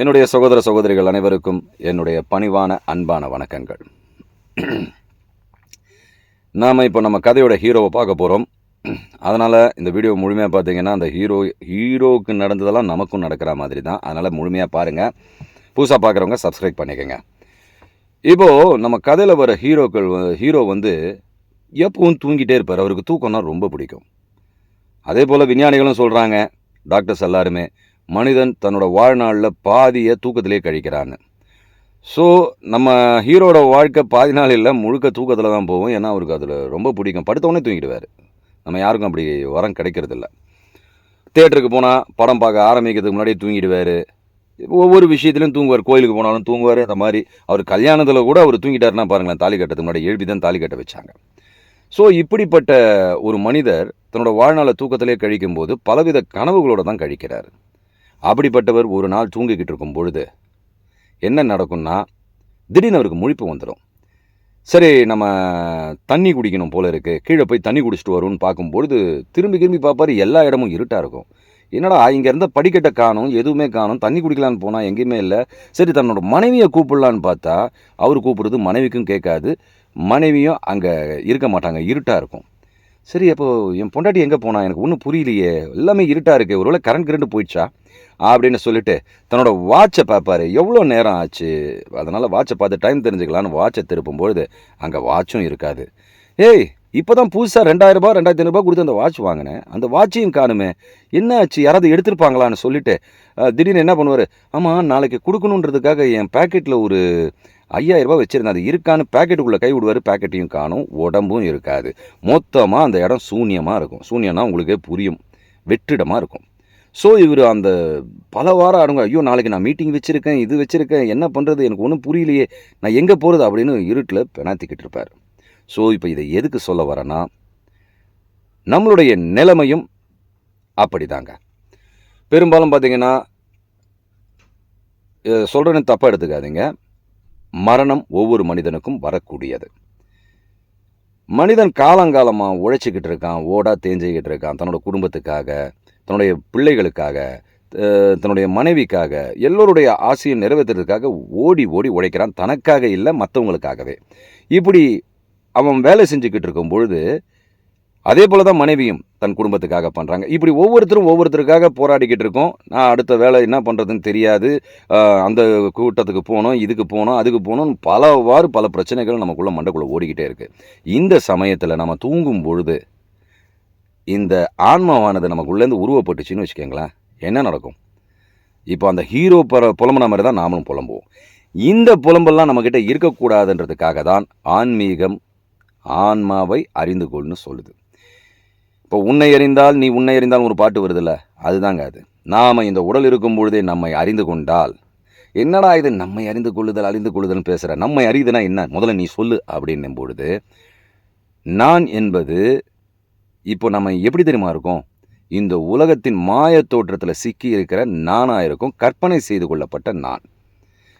என்னுடைய சகோதர சகோதரிகள் அனைவருக்கும் என்னுடைய பணிவான அன்பான வணக்கங்கள். நாம் இப்போ நம்ம கதையோட ஹீரோவை பார்க்க போகிறோம் அதனால் இந்த வீடியோ முழுமையாக பார்த்தீங்கன்னா அந்த ஹீரோ ஹீரோவுக்கு நடந்ததெல்லாம் நமக்கும் நடக்கிற மாதிரி தான். அதனால் முழுமையாக பாருங்கள் புதுசாக பார்க்குறவங்க சப்ஸ்கிரைப் பண்ணிக்கோங்க. இப்போது நம்ம கதையில் வர ஹீரோக்கள் ஹீரோ வந்து எப்பவும் தூங்கிட்டே இருப்பார். அவருக்கு தூக்கம்னா ரொம்ப பிடிக்கும். அதே போல் விஞ்ஞானிகளும் சொல்கிறாங்க டாக்டர்ஸ் எல்லாருமே மனிதன் தன்னோட வாழ்நாளில் பாதியை தூக்கத்திலே கழிக்கிறான்னு. ஸோ நம்ம ஹீரோட வாழ்க்கை பாதி நாள் இல்லை முழுக்க தூக்கத்தில் தான் போகும். ஏன்னா அவருக்கு அதில் ரொம்ப பிடிக்கும். படுத்த உடனே தூங்கிடுவார். நம்ம யாருக்கும் அப்படி வரம் கிடைக்கிறதில்ல. தேட்டருக்கு போனால் படம் பார்க்க ஆரம்பிக்கிறதுக்கு முன்னாடியே தூங்கிடுவார். ஒவ்வொரு விஷயத்துலையும் தூங்குவார். கோயிலுக்கு போனாலும் தூங்குவார். அந்த மாதிரி அவர் கல்யாணத்தில் கூட அவர் தூங்கிட்டாருன்னா பாருங்களேன் தாலி கட்டத்துக்கு முன்னாடி எழுப்பி தான் தாலி கட்ட வச்சாங்க. ஸோ இப்படிப்பட்ட ஒரு மனிதர் தன்னோட வாழ்நாளை தூக்கத்திலே கழிக்கும்போது பலவித கனவுகளோடு தான் கழிக்கிறார். அப்படிப்பட்டவர் ஒரு நாள் தூங்கிக்கிட்டு இருக்கும் பொழுது என்ன நடக்கும்னா திடீர்னு அவருக்கு முழிப்பு வந்துடும் சரி நம்ம தண்ணி குடிக்கணும் போல இருக்குது கீழே போய் தண்ணி குடிச்சிட்டு வரும்னு பார்க்கும்பொழுது திரும்பி திரும்பி பார்ப்பாரு எல்லா இடமும் இருட்டாக இருக்கும். என்னடா இங்கே இருந்த படிக்கட்டை காணும் எதுவுமே காணும் தண்ணி குடிக்கலான்னு போனால் எங்கேயுமே இல்லை. சரி தன்னோட மனைவியை கூப்பிடலான்னு பார்த்தா அவர் கூப்பிடுறது மனைவிக்கும் கேட்காது. மனைவியும் அங்கே இருக்க மாட்டாங்க இருட்டாக இருக்கும். சரி அப்போது என் பொண்டாட்டி எங்கே போனா? எனக்கு ஒன்றும் புரியலையே. எல்லாமே இருட்டாக இருக்குது ஒருவேளை கரண்ட் கரண்ட் போயிடுச்சா? அப்படின்னு சொல்லிட்டு தன்னோட வாட்சை பார்ப்பார். எவ்வளோ நேரம் ஆச்சு? அதனால் வாட்சை பார்த்து டைம் தெரிஞ்சுக்கலான்னு வாட்சை திருப்பும் பொழுது அங்கே வாட்சும் இருக்காது. ஏய் இப்போ தான் புதுசாக ரெண்டாயிரரூபா ரெண்டாயிரத்தி ஐநூறுபா கொடுத்து அந்த வாட்ச் வாங்கினேன். அந்த வாட்சையும் காணுமே. என்ன ஆச்சு? யாராவது எடுத்திருப்பாங்களான்னு சொல்லிட்டு திடீர்னு என்ன பண்ணுவார்? ஆமாம் நாளைக்கு கொடுக்கணுன்றதுக்காக என் பேக்கெட்டில் ஒரு ஐயாயிரம் ரூபாய் வச்சுருந்தேன் அது இருக்கான்னு பேக்கெட்டுக்குள்ளே கை விடுவார் பேக்கெட்டையும் காணும் உடம்பும் இருக்காது. மொத்தமாக அந்த இடம் சூன்யமாக இருக்கும். சூன்யம்னா உங்களுக்கே புரியும். வெற்றிடமாக இருக்கும். ஸோ இவர் அந்த பல வாரம் ஆடுங்க ஐயோ நாளைக்கு நான் மீட்டிங் வச்சுருக்கேன் இது வச்சுருக்கேன் என்ன பண்ணுறது எனக்கு ஒன்றும் புரியலையே. நான் எங்கே போகிறது அப்படின்னு இருட்டில் பெணாத்திக்கிட்டு இருப்பார். ஸோ இப்போ இதை எதுக்கு சொல்ல வரேன்னா நம்மளுடைய நிலைமையும் அப்படிதாங்க. பெரும்பாலும் பார்த்தீங்கன்னா சொல்கிறேன்னு தப்பாக எடுத்துக்காதீங்க. மரணம் ஒவ்வொரு மனிதனுக்கும் வரக்கூடியது. மனிதன் காலங்காலமாக உழைச்சிக்கிட்டு இருக்கான் ஓடா தேஞ்சிக்கிட்டு இருக்கான் தன்னோட குடும்பத்துக்காக தன்னுடைய பிள்ளைகளுக்காக தன்னுடைய மனைவிக்காக எல்லோருடைய ஆசையை நிறைவேற்றுறதுக்காக ஓடி ஓடி உழைக்கிறான். தனக்காக இல்லை மற்றவங்களுக்காகவே இப்படி அவன் வேலை செஞ்சுக்கிட்டு இருக்கும் பொழுது அதே போல தான் மனைவியும் தன் குடும்பத்துக்காக பண்ணுறாங்க இப்படி ஒவ்வொருத்தரும் ஒவ்வொருத்தருக்காக போராடிக்கிட்டு இருக்கோம். நான் அடுத்த வேலை என்ன பண்ணுறதுன்னு தெரியாது. அந்த கூட்டத்துக்கு போகணும் இதுக்கு போகணும் அதுக்கு போகணும் பலவாறு பல பிரச்சனைகள் நமக்குள்ளே மண்டக்குள்ளே ஓடிக்கிட்டே இருக்குது இந்த சமயத்தில் நம்ம தூங்கும் பொழுது இந்த ஆன்மாவானது நமக்குள்ளேருந்து உருவப்பட்டுச்சுன்னு வச்சுக்கோங்களேன். என்ன நடக்கும்? இப்போ அந்த ஹீரோ பர புலம்புன மாதிரி தான் நாமளும் புலம்புவோம். இந்த புலம்பெல்லாம் நம்மக்கிட்ட இருக்கக்கூடாதுன்றதுக்காக தான் ஆன்மீகம் ஆன்மாவை அறிந்து கொள்னு சொல்லுது. இப்போ உன்னை அறிந்தால் நீ உன்னை அறிந்தால் ஒரு பாட்டு வருதுல்ல? அதுதாங்க அது. நாம் இந்த உடல் இருக்கும் பொழுதே நம்மை அறிந்து கொண்டால் என்னடா இது நம்மை அறிந்து கொள்ளுதல் அறிந்து கொள்ளுதல்னு பேசுகிற நம்மை அறியுதுனா என்ன? முதல்ல நீ சொல்லு அப்படின்னும் பொழுது நான் என்பது இப்போ நம்ம எப்படி தெரியுமா இருக்கோம்? இந்த உலகத்தின் மாயத் தோற்றத்தில் சிக்கி இருக்கிற நானாக இருக்கும் கற்பனை செய்து கொள்ளப்பட்ட நான்.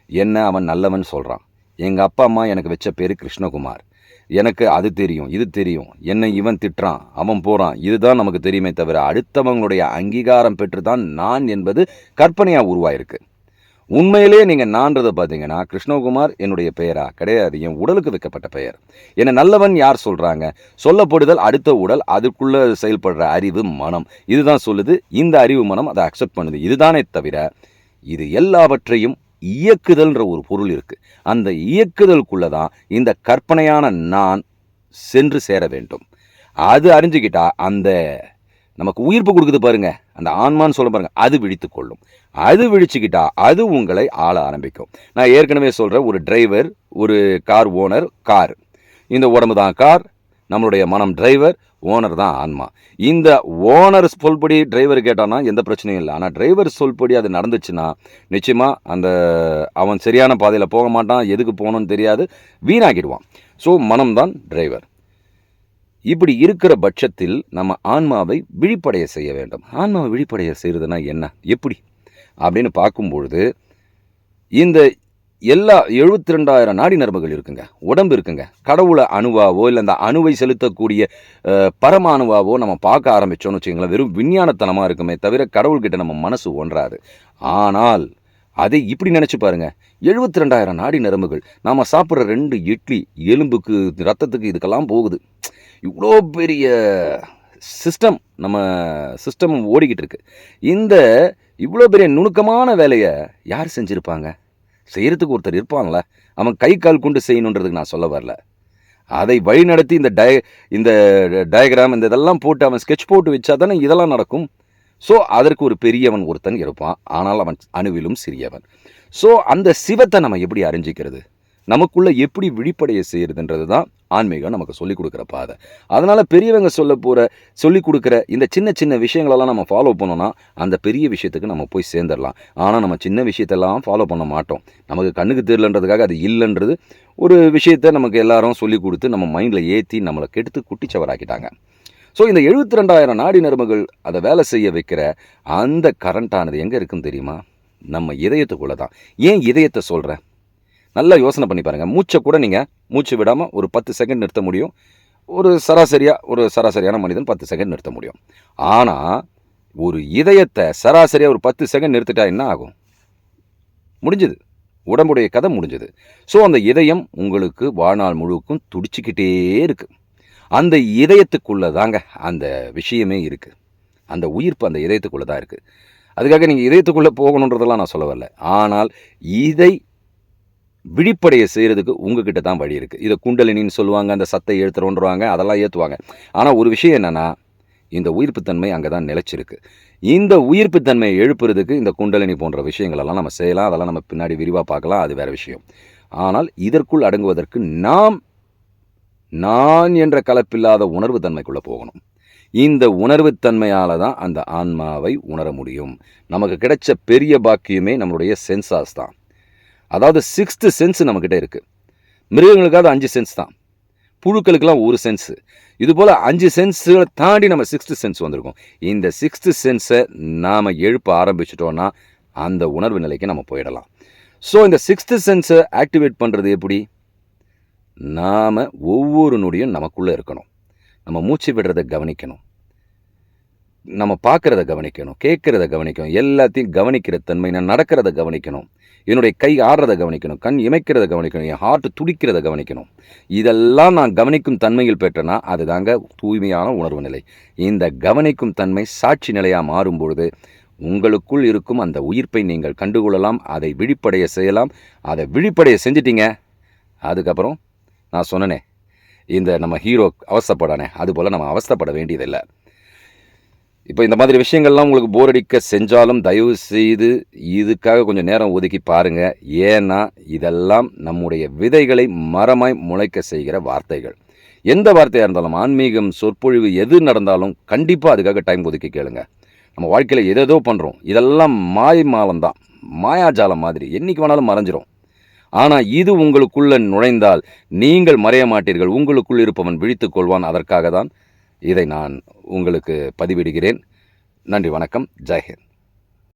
என்ன அவன் நல்லவன் சொல்கிறான் எங்கள் அப்பா அம்மா எனக்கு வச்ச பேர் கிருஷ்ணகுமார். எனக்கு அது தெரியும் இது தெரியும். என்னை இவன் திட்டுறான் அவன் போகிறான் இதுதான் நமக்கு தெரியுமே தவிர அடுத்தவங்களுடைய அங்கீகாரம் பெற்று தான் நான் என்பது கற்பனையாக உருவாயிருக்கு. உண்மையிலேயே நீங்கள் நான்றதை பார்த்தீங்கன்னா கிருஷ்ணகுமார் என்னுடைய பெயரா? கிடையாது. என் உடலுக்கு வைக்கப்பட்ட பெயர். என்னை நல்லவன் யார் சொல்கிறாங்க சொல்லப்படுதல் அடுத்த உடல் அதுக்குள்ளே செயல்படுற அறிவு மனம். இதுதான் சொல்லுது. இந்த அறிவு மனம் அதை அக்செப்ட் பண்ணுது. இதுதானே தவிர இது எல்லாவற்றையும் இயக்குதல்ன்ற ஒரு பொருள் இருக்குது அந்த இயக்குதலுக்குள்ளே தான் இந்த கற்பனையான நான் சென்று சேர வேண்டும். அது அறிஞ்சுக்கிட்டா அந்த நமக்கு உயிர்ப்பு கொடுக்குது பாருங்க. அந்த ஆன்மான்னு சொல்ல பாருங்க. அது விழித்து கொள்ளும். அது விழிச்சுக்கிட்டா அது உங்களை ஆள ஆரம்பிக்கும். நான் ஏற்கனவே சொல்கிறேன் ஒரு டிரைவர் ஒரு கார் ஓனர் கார் இந்த உடம்பு தான் கார் நம்மளுடைய மனம் டிரைவர் ஓனர் தான் ஆன்மா. இந்த ஓனர் சொல்படி டிரைவர் கேட்டானா எந்த பிரச்சனையும் இல்லை. ஆனால் டிரைவர் சொல்படி அது நடந்துச்சுன்னா நிச்சயமாக அந்த அவன் சரியான பாதையில் போக மாட்டான் எதுக்கு போகணும்னு தெரியாது வீணாக்கிடுவான். ஸோ மனம்தான் டிரைவர் இப்படி இருக்கிற பட்சத்தில் நம்ம ஆன்மாவை விழிப்படைய செய்ய வேண்டும். ஆன்மாவை விழிப்படைய செய்கிறதுனா என்ன? எப்படி? அப்படின்னு பார்க்கும்பொழுது இந்த எல்லா எழுபத்தி ரெண்டாயிரம் நாடி நரம்புகள் இருக்குங்க. உடம்பு இருக்குங்க. கடவுளை அணுவாவோ இல்லை அந்த அணுவை செலுத்தக்கூடிய அஹ், அணுவாவோ நம்ம பார்க்க ஆரம்பிச்சோம்னு வச்சுக்கோங்களேன் வெறும் விஞ்ஞானத்தனமாக இருக்குமே தவிர கடவுள்கிட்ட நம்ம மனசு ஒன்றாது. ஆனால் அதை இப்படி நினச்சி பாருங்க. எழுபத்தி ரெண்டாயிரம் நாடி நரம்புகள் நாம் சாப்பிட்ற ரெண்டு இட்லி எலும்புக்கு ரத்தத்துக்கு இதுக்கெல்லாம் போகுது. இவ்வளோ பெரிய சிஸ்டம் நம்ம சிஸ்டம் ஓடிக்கிட்டு இருக்கு. இந்த இவ்வளோ பெரிய நுணுக்கமான வேலையை யார் செஞ்சுருப்பாங்க? செய்கிறதுக்கு ஒருத்தர் இருப்பான்ல அவன் கை கால் கொண்டு செய்யணுன்றதுக்கு நான் சொல்ல வரல. அதை வழிநடத்தி இந்த டய இந்த டயக்ராம் இந்த இதெல்லாம் போட்டு அவன் ஸ்கெட்ச் போட்டு வச்சா தானே இதெல்லாம் நடக்கும். ஸோ அதற்கு ஒரு பெரியவன் ஒருத்தன் இருப்பான். ஆனால் அவன் அணுவிலும் சிறியவன். ஸோ அந்த சிவத்தை நம்ம எப்படி அறிஞ்சிக்கிறது? நமக்குள்ளே எப்படி விழிப்படைய செய்கிறதுன்றது தான் ஆன்மீகம் நமக்கு சொல்லிக் கொடுக்குற பாதை. அதனால் பெரியவங்க சொல்ல போகிற சொல்லிக் கொடுக்குற இந்த சின்ன சின்ன விஷயங்களெல்லாம் நம்ம ஃபாலோ பண்ணோன்னா அந்த பெரிய விஷயத்துக்கு நம்ம போய் சேர்ந்துடலாம். ஆனால் நம்ம சின்ன விஷயத்தெல்லாம் ஃபாலோ பண்ண மாட்டோம். நமக்கு கண்ணுக்கு தெரியலன்றதுக்காக அது இல்லைன்றது ஒரு விஷயத்த நமக்கு எல்லாரும் சொல்லிக் கொடுத்து நம்ம மைண்டில் ஏற்றி நம்மளை கெடுத்து குட்டிச்சவராக்கிட்டாங்க. ஸோ இந்த எழுபத்தி ரெண்டாயிரம் நாடி நரம்புகள் அதை வேலை செய்ய வைக்கிற அந்த கரண்ட்டானது எங்கே இருக்குன்னு தெரியுமா? நம்ம இதயத்துக்குள்ளே தான் ஏன் இதயத்தை சொல்கிறேன் நல்லா யோசனை பண்ணி பாருங்கள் மூச்சை கூட நீங்கள் மூச்சு விடாமல் ஒரு பத்து செகண்ட் நிறுத்த முடியும். ஒரு சராசரியாக ஒரு சராசரியான மனிதன் பத்து செகண்ட் நிறுத்த முடியும். ஆனால் ஒரு இதயத்தை சராசரியாக ஒரு பத்து செகண்ட் நிறுத்திட்டா என்ன ஆகும்? முடிஞ்சுது. உடம்புடைய கதை முடிஞ்சது. ஸோ அந்த இதயம் உங்களுக்கு வாழ்நாள் முழுக்கும் துடிச்சிக்கிட்டே இருக்குது அந்த இதயத்துக்குள்ளே தாங்க அந்த விஷயமே இருக்குது அந்த உயிர்ப்பு அந்த இதயத்துக்குள்ளே தான் இருக்குது அதுக்காக நீங்கள் இதயத்துக்குள்ளே போகணுன்றதெல்லாம் நான் சொல்ல வரல ஆனால் இதை விழிப்படைய செய்கிறதுக்கு உங்ககிட்ட தான் வழி இருக்குது இதை குண்டலினின்னு சொல்லுவாங்க அந்த சத்தை எழுத்துறோன்றவாங்க அதெல்லாம் ஏற்றுவாங்க ஆனால் ஒரு விஷயம் என்னென்னா இந்த உயிர்ப்புத்தன்மை அங்கே தான் நிலைச்சிருக்கு. இந்த உயிர்ப்புத்தன்மையை எழுப்புறதுக்கு இந்த குண்டலினி போன்ற விஷயங்களெல்லாம் நம்ம செய்யலாம். அதெல்லாம் நம்ம பின்னாடி விரிவாக பார்க்கலாம். அது வேறு விஷயம். ஆனால் இதற்குள் அடங்குவதற்கு நாம் நான் என்ற கலப்பில்லாத உணர்வு தன்மைக்குள்ளே போகணும். இந்த உணர்வுத்தன்மையால் தான் அந்த ஆன்மாவை உணர முடியும். நமக்கு கிடைச்ச பெரிய பாக்கியமே நம்மளுடைய சென்சாஸ் தான். அதாவது சிக்ஸ்த்து சென்ஸ் நம்மக்கிட்ட இருக்குது மிருகங்களுக்காவது அஞ்சு சென்ஸ் தான். புழுக்களுக்கெல்லாம் ஒரு சென்ஸு இது போல் அஞ்சு சென்ஸுகளை தாண்டி நம்ம சிக்ஸ்த்து சென்ஸ் வந்திருக்கோம். இந்த சிக்ஸ்த்து சென்ஸை நாம் எழுப்ப ஆரம்பிச்சிட்டோன்னா அந்த உணர்வு நிலைக்கு நம்ம போயிடலாம். ஸோ இந்த சிக்ஸ்த்து சென்ஸை ஆக்டிவேட் பண்ணுறது எப்படி? நாம் ஒவ்வொரு நொடியும் நமக்குள்ளே இருக்கணும். நம்ம மூச்சு விடுறதை கவனிக்கணும். நம்ம பார்க்குறத கவனிக்கணும் கேட்குறத கவனிக்கணும் எல்லாத்தையும் கவனிக்கிற தன்மை நான் நடக்கிறத கவனிக்கணும் என்னுடைய கை ஆடுறத கவனிக்கணும் கண் இமைக்கிறத கவனிக்கணும் என் ஹார்ட் துடிக்கிறத கவனிக்கணும். இதெல்லாம் நான் கவனிக்கும் தன்மையில் பெற்றனா அதுதாங்க தூய்மையான உணர்வு நிலை. இந்த கவனிக்கும் தன்மை சாட்சி நிலையாக மாறும்பொழுது உங்களுக்குள் இருக்கும் அந்த உயிர்ப்பை நீங்கள் கண்டுகொள்ளலாம் அதை விழிப்படைய செய்யலாம். அதை விழிப்படைய செஞ்சிட்டிங்க அதுக்கப்புறம் நான் சொன்னனே இந்த நம்ம ஹீரோ அவஸ்தைப்படானே அதுபோல் நம்ம அவஸ்தைப்பட வேண்டியதில்லை. இப்போ இந்த மாதிரி விஷயங்கள்லாம் உங்களுக்கு போர் அடிக்க செஞ்சாலும் தயவு செய்து இதுக்காக கொஞ்சம் நேரம் ஒதுக்கி பாருங்கள் ஏன்னா இதெல்லாம் நம்முடைய விதைகளை மரமாய் முளைக்க செய்கிற வார்த்தைகள். எந்த வார்த்தையாக இருந்தாலும் ஆன்மீகம் சொற்பொழிவு எது நடந்தாலும் கண்டிப்பாக அதுக்காக டைம் ஒதுக்கி கேளுங்க. நம்ம வாழ்க்கையில் எதேதோ பண்ணுறோம் இதெல்லாம் மாய மாலம் தான். மாயாஜாலம் மாதிரி. என்றைக்கு வேணாலும் மறைஞ்சிரும். ஆனால் இது உங்களுக்குள்ள நுழைந்தால் நீங்கள் மறைய மாட்டீர்கள். உங்களுக்குள் இருப்பவன் விழித்துக் கொள்வான். அதற்காக தான் இதை நான் உங்களுக்கு பதிவிடுகிறேன். நன்றி வணக்கம். ஜெய்ஹிந்த்